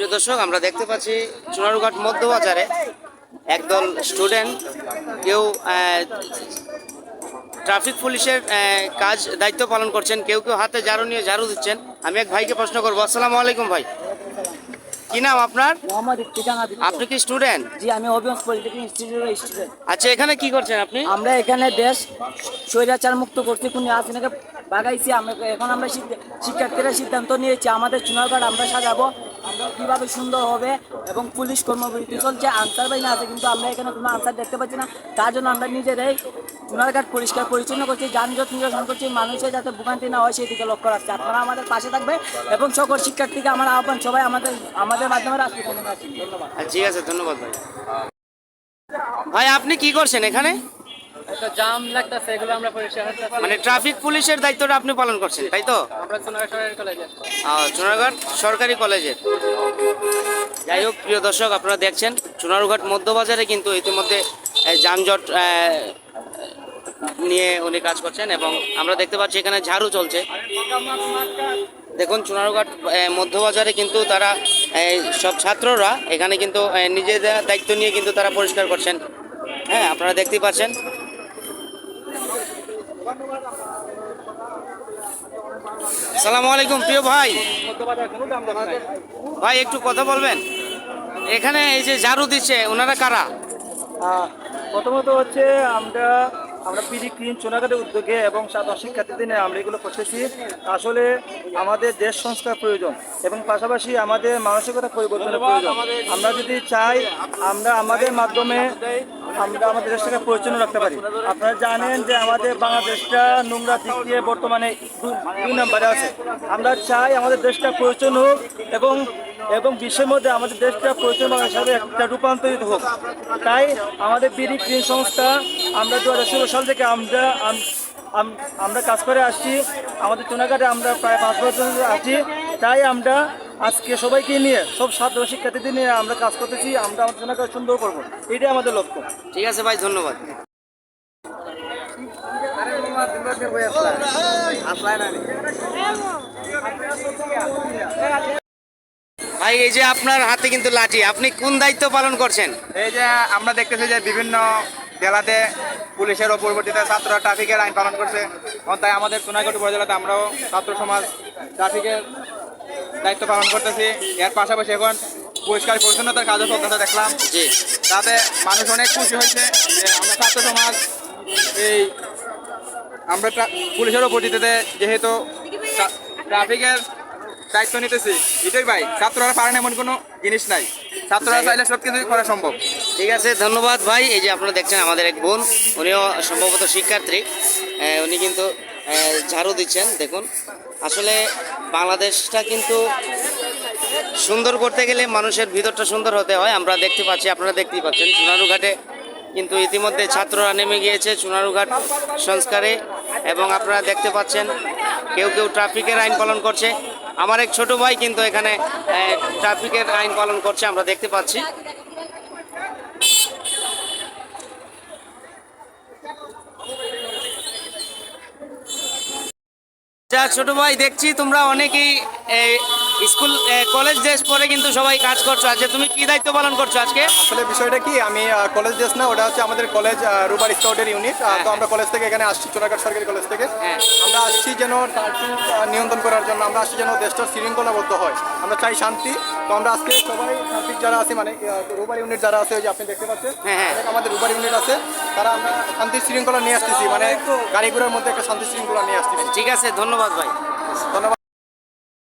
প্রিয় দর্শক আমরা দেখতে পাচ্ছি চুনারুঘাট মধ্যবাজারে একদল স্টুডেন্ট। কেউ ট্রাফিক পুলিশের কাজ দায়িত্ব পালন করছেন কেউ কেউ হাতে ঝাড়ু নিয়ে ঝাড়ু দিচ্ছেন। আমি এক ভাইকে প্রশ্ন করব। আসসালামু আলাইকুম ভাই। কি নাম আপনার? মোহাম্মদ আপনি কি স্টুডেন্ট? জি আমি হবিগঞ্জ পলিটেকনিক ইনস্টিটিউটের স্টুডেন্ট। আচ্ছা এখানে কি করছেন আপনি? আমরা এখানে দেশ স্বৈরাচার মুক্ত করতে কোন বাগাইছি। আমরা এখন আমরা শিক্ষার্থীরা সিদ্ধান্ত নিয়েছি আমাদের চুনারঘাট আমরা সাজাবো। কীভাবে সুন্দর হবে এবং পুলিশ কর্মবিরতি চলছে আনসার বাহিনী আছে, কিন্তু আমরা এখানে কোনো আনসার দেখতে পাচ্ছি না। তার জন্য আমরা নিজেরাই চুনারঘাট পরিষ্কার পরিচ্ছন্ন করছি, যানজট নিরসন করছি মানুষের যাতে ভোগান্তি না হয় সেদিকে লক্ষ্য রাখছে। আপনারা আমাদের পাশে থাকবে এবং সকল শিক্ষার্থীকে আমার আহ্বান, সবাই আমাদের আমাদের মাধ্যমে রাখছি ধন্যবাদ। ঠিক আছে, ধন্যবাদ ভাই। ভাই, আপনি কি করছেন এখানে? একটা জাম লাগতেছে এগুলো আমরা পরিষ্কার করতেছি। মানে ট্রাফিক পুলিশের দায়িত্বটা আপনি পালন করছেন তাই তো? আমরা সোনার সরকারি কলেজে। সরকারি কলেজের। যাই হোক প্রিয় দর্শক আপনারা দেখছেন চুনারঘাট মধ্যবাজারে কিন্তু ইতিমধ্যে যানজট নিয়ে উনি কাজ করছেন এবং আমরা দেখতে পাচ্ছি এখানে ঝাড়ু চলছে। দেখুন চুনারঘাট মধ্যবাজারে কিন্তু তারা সব ছাত্ররা এখানে কিন্তু নিজেদের দায়িত্ব নিয়ে কিন্তু তারা পরিষ্কার করছেন। হ্যাঁ আপনারা দেখতেই পাচ্ছেন সালামু আলাইকুম, প্রিয় ভাই। ভাই, একটু কথা বলবেন? এখানে এই যে ঝাড়ু দিচ্ছে, ওনারা কারা? প্রথমত হচ্ছে আমরা আমরা পিডি ক্রিম চুনাঘাটের উদ্যোগে এবং সাধারণ শিক্ষার্থীদের নিয়ে আমরা এগুলো করতেছি। আসলে আমাদের দেশ সংস্কার প্রয়োজন এবং পাশাপাশি আমাদের মানসিকতা পরিবর্তনের প্রয়োজন। আমরা যদি চাই, আমরা আমাদের মাধ্যমে আমরা আমাদের দেশটাকে পরিচ্ছন্ন রাখতে পারি। আপনারা জানেন যে আমাদের বাংলাদেশটা নোংরা দিক দিয়ে বর্তমানে দুই- নম্বরে আছে। আমরা চাই আমাদের দেশটা পরিচ্ছন্ন হোক এবং এবং বিশ্বের মধ্যে আমাদের দেশটা পরিচালনা হিসাবে একটা রূপান্তরিত হোক। তাই আমাদের বিডি ক্রিম সংস্থা, আমরা দু হাজার ষোলো সাল থেকে আমরা, আম- আম- আমরা কাজ করে আসছি। আমাদের চুনাঘাটে আমরা প্রায় পাঁচ বছর আছি। তাই আমরা আজকে সবাইকে নিয়ে সব ছাত্র শিক্ষার্থীদের নিয়ে আমরা কাজ করতেছি আমরা আমাদের চুনাঘাট সুন্দর করব। এটাই আমাদের লক্ষ্য। ঠিক আছে ভাই ধন্যবাদ। ভাই এই যে আপনার হাতে কিন্তু লাঠি আপনি কোন দায়িত্ব পালন করছেন? এই যে আমরা দেখতেছি যে বিভিন্ন জেলাতে পুলিশের পরিবর্তিতে ছাত্ররা ট্রাফিকের আইন পালন করছে। এবং তাই আমাদের সোনাইঘাট উপজেলাতে আমরাও ছাত্র সমাজ ট্রাফিকের দায়িত্ব পালন করতেছি। এর পাশাপাশি এখন পরিষ্কার পরিচ্ছন্নতার কাজও চলতেছে দেখলাম। জি। তাতে মানুষ অনেক খুশি হয়েছে যে আমরা ছাত্র সমাজ এই আমরা পুলিশের উপস্থিতিতে যেহেতু ট্রাফিকের দায়িত্ব নিতেছি। এটাই ভাই ছাত্ররা পারেন এমন কোনো জিনিস নাই। ছাত্ররা চাইলে সব কিছুই করা সম্ভব। ঠিক আছে ধন্যবাদ ভাই। এই যে আপনারা দেখছেন আমাদের এক বোন উনিও সম্ভবত শিক্ষার্থী। উনি কিন্তু ঝাড়ু দিচ্ছেন দেখুন। আসলে বাংলাদেশটা কিন্তু সুন্দর করতে গেলে মানুষের ভিতরটা সুন্দর হতে হয়। আমরা দেখতে পাচ্ছি, আপনারা দেখতেই পাচ্ছেন, চুনারুঘাটে কিন্তু ইতিমধ্যে ছাত্ররা নেমে গিয়েছে চুনারুঘাট সংস্কারে এবং আপনারা দেখতে পাচ্ছেন, কেউ কেউ ট্রাফিকের আইন পালন করছে। আমার এক ছোট ভাই কিন্তু এখানে ট্রাফিকের আইন পালন করছে, আমরা দেখতে পাচ্ছি। ছোট ভাই দেখছি তোমরা অনেকেই এই, স্কুল কলেজ ড্রেস পরে কিন্তু সবাই কাজ করছ। আজকে তুমি কি দায়িত্ব পালন করছ আজকে? আসলে বিষয়টা কি আমি কলেজ ড্রেস না ওটা হচ্ছে আমাদের কলেজ রুবার স্কাউটের ইউনিট। তো আমরা কলেজ থেকে এখানে আসছি চোরাঘাট সরকারি কলেজ থেকে। হ্যাঁ। আমরা আসছি যেন ট্রাফিক নিয়ন্ত্রণ করার জন্য আমরা আসছি যেন দেশটা শৃঙ্খলাবদ্ধ হয়। আমরা চাই শান্তি। তো আমরা আজকে সবাই ট্রাফিক যারা আছে মানে রুবার ইউনিট যারা আছে ওই যে আপনি দেখতে পাচ্ছেন হ্যাঁ, হ্যাঁ। আমাদের রুবার ইউনিট আছে। তারা আমরা শান্তি শৃঙ্খলা নিয়ে আসতেছি মানে গাড়ি ঘোড়ার মধ্যে একটা শান্তি শৃঙ্খলা নিয়ে আসতেছি। ঠিক আছে ধন্যবাদ ভাই। ধন্যবাদ।